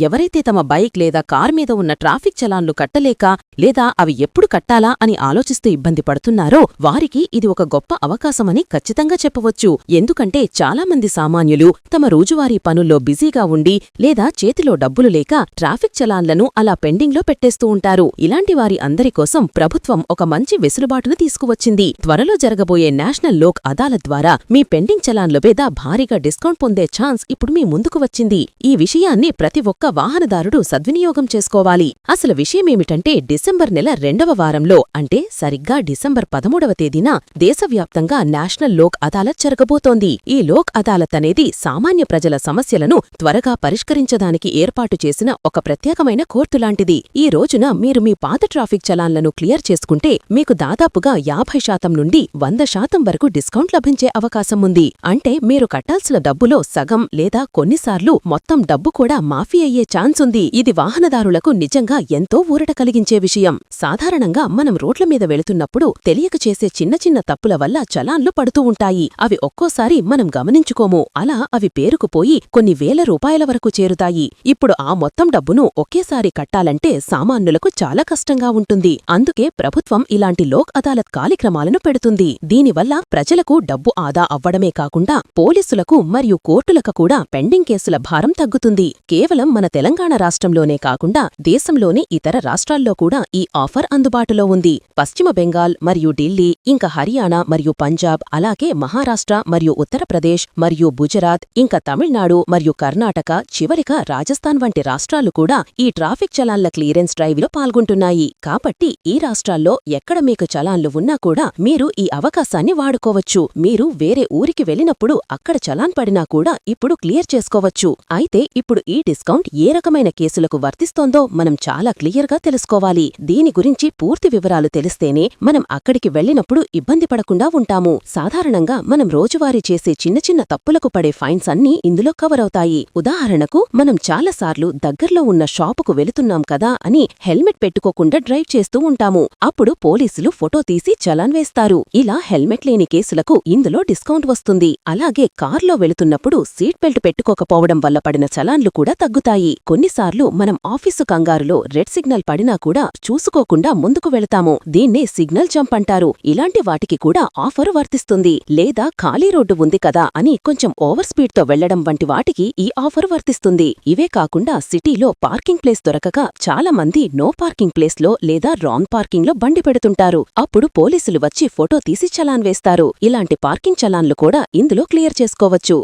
ఎవరైతే తమ బైక్ లేదా కార్ మీద ఉన్న ట్రాఫిక్ చలాన్లు కట్టలేక లేదా అవి ఎప్పుడు కట్టాలా అని ఆలోచిస్తూ ఇబ్బంది పడుతున్నారో వారికి ఇది ఒక గొప్ప అవకాశమని ఖచ్చితంగా చెప్పవచ్చు. ఎందుకంటే చాలామంది సామాన్యులు తమ రోజువారీ పనుల్లో బిజీగా ఉండి లేదా చేతిలో డబ్బులు లేక ట్రాఫిక్ చలాన్లను అలా పెండింగ్లో పెట్టేస్తూ ఉంటారు. ఇలాంటి వారి అందరి కోసం ప్రభుత్వం ఒక మంచి వెసులుబాటును తీసుకువచ్చింది. త్వరలో జరగబోయే నేషనల్ లోక్ అదాలత్ ద్వారా మీ పెండింగ్ చలాన్ల మీద భారీగా డిస్కౌంట్ పొందే ఛాన్స్ ఇప్పుడు మీ ముందుకు వచ్చింది. ఈ విషయాన్ని ప్రతి ఒక్క వాహనదారుడు సద్వినియోగం చేసుకోవాలి. అసలు విషయమేమిటంటే డిసెంబర్ నెల రెండవ వారంలో అంటే సరిగ్గా డిసెంబర్ పదమూడవ తేదీన దేశవ్యాప్తంగా నేషనల్ లోక్ అదాలత్ జరగబోతోంది. ఈ లోక్ అదాలత్ అనేది సామాన్య ప్రజల సమస్యలను త్వరగా పరిష్కరించడానికి ఏర్పాటు చేసిన ఒక ప్రత్యేకమైన కోర్టులాంటిది ఈ రోజున మీరు మీ పాత ట్రాఫిక్ చలాన్లను క్లియర్ చేసుకుంటే మీకు దాదాపుగా యాభై శాతం నుండి వంద శాతం వరకు డిస్కౌంట్ లభించే అవకాశం ఉంది. అంటే మీరు కట్టాల్సిన డబ్బులో సగం లేదా కొన్నిసార్లు మొత్తం డబ్బు కూడా మాఫీ అయ్యే ఛాన్స్ ఉంది. ఇది వాహనదారులకు నిజంగా ఎంతో ఊరట కలిగించే విషయం. సాధారణంగా మనం రోడ్ల మీద వెళుతున్నప్పుడు తెలియక చేసే చిన్న చిన్న తప్పుల వల్ల చలాన్లు పడుతూ ఉంటాయి. అవి ఒక్కోసారి మనం గమనించుకోము. అలా అవి పేరుకుపోయి కొన్ని వేల రూపాయల వరకు చేరుతాయి. ఇప్పుడు ఆ మొత్తం డబ్బును ఒకేసారి కట్టాలంటే సామాన్యులకు చాలా కష్టంగా ఉంటుంది. అందుకే ప్రభుత్వం ఇలాంటి లోక్ అదాలత్ కార్యక్రమాలను పెడుతుంది. దీనివల్ల ప్రజలకు డబ్బు ఆదా అవ్వడమే కాకుండా పోలీసులకు మరియు కోర్టులకు కూడా పెండింగ్ కేసుల భారం తగ్గుతుంది. కేవలం మన తెలంగాణ రాష్ట్రంలోనే కాకుండా దేశంలోని ఇతర రాష్ట్రాల్లో కూడా ఈ ఆఫర్ అందుబాటులో ఉంది. పశ్చిమ బెంగాల్ మరియు ఢిల్లీ ఇంకా హర్యానా మరియు పంజాబ్ అలాగే మహారాష్ట్ర మరియు ఉత్తరప్రదేశ్ మరియు గుజరాత్ ఇంకా తమిళనాడు మరియు కర్ణాటక చివరిగా రాజస్థాన్ వంటి రాష్ట్రాలు కూడా ఈ ట్రాఫిక్ చలాన్ల క్లియరెన్స్ డ్రైవ్లో పాల్గొంటున్నాయి. కాబట్టి ఈ రాష్ట్రాల్లో ఎక్కడ మీకు చలాన్లు ఉన్నా కూడా మీరు ఈ అవకాశాన్ని వాడుకోవచ్చు. మీరు వేరే ఊరికి వెళ్ళినప్పుడు అక్కడ చలాన్ పడినా కూడా ఇప్పుడు క్లియర్ చేసుకోవచ్చు. అయితే ఇప్పుడు ఈ డిస్కౌంట్ ఏ రకమైన కేసులకు వర్తిస్తోందో మనం చాలా క్లియర్గా తెలుసుకోవాలి. దీని గురించి పూర్తి వివరాలు తెలిస్తేనే మనం అక్కడికి వెళ్ళినప్పుడు ఇబ్బంది పడకుండా ఉంటాము. సాధారణంగా మనం రోజువారీ చేసే చిన్న చిన్న తప్పులకు పడే ఫైన్స్ అన్నీ ఇందులో కవర్ అవుతాయి ఉదాహరణకు మనం చాలాసార్లు దగ్గర్లో ఉన్న షాపుకు వెళుతున్నాం కదా అని హెల్మెట్ పెట్టుకోకుండా డ్రైవ్ చేస్తూ ఉంటాము. అప్పుడు పోలీసులు ఫోటో తీసి చలాన్ వేస్తారు. ఇలా హెల్మెట్ లేని కేసులకు ఇందులో డిస్కౌంట్ వస్తుంది. అలాగే కార్లో వెళుతున్నప్పుడు సీట్ బెల్ట్ పెట్టుకోకపోవడం వల్ల పడిన చలాన్లు కూడా తగ్గుతాయి. కొన్నిసార్లు మనం ఆఫీసు కంగారులో రెడ్ సిగ్నల్ పడినా కూడా చూసుకోకుండా ముందుకు వెళతాము. దీన్నే సిగ్నల్ జంప్ అంటారు. ఇలాంటి వాటికి కూడా ఆఫర్ వర్తిస్తుంది. లేదా ఖాళీ రోడ్డు ఉంది కదా అని కొంచెం ఓవర్ స్పీడ్తో వెళ్ళడం వంటి వాటికి ఈ ఆఫర్ వర్తిస్తుంది. ఇవే కాకుండా సిటీలో పార్కింగ్ ప్లేస్ దొరకక చాలా మంది నో పార్కింగ్ ప్లేస్లో లేదా రాంగ్ పార్కింగ్లో బండి పెడుతుంటారు. అప్పుడు పోలీసులు వచ్చి ఫోటో తీసి చలాన్ వేస్తారు. ఇలాంటి పార్కింగ్ చలాన్లు కూడా ఇందులో క్లియర్ చేసుకోవచ్చు.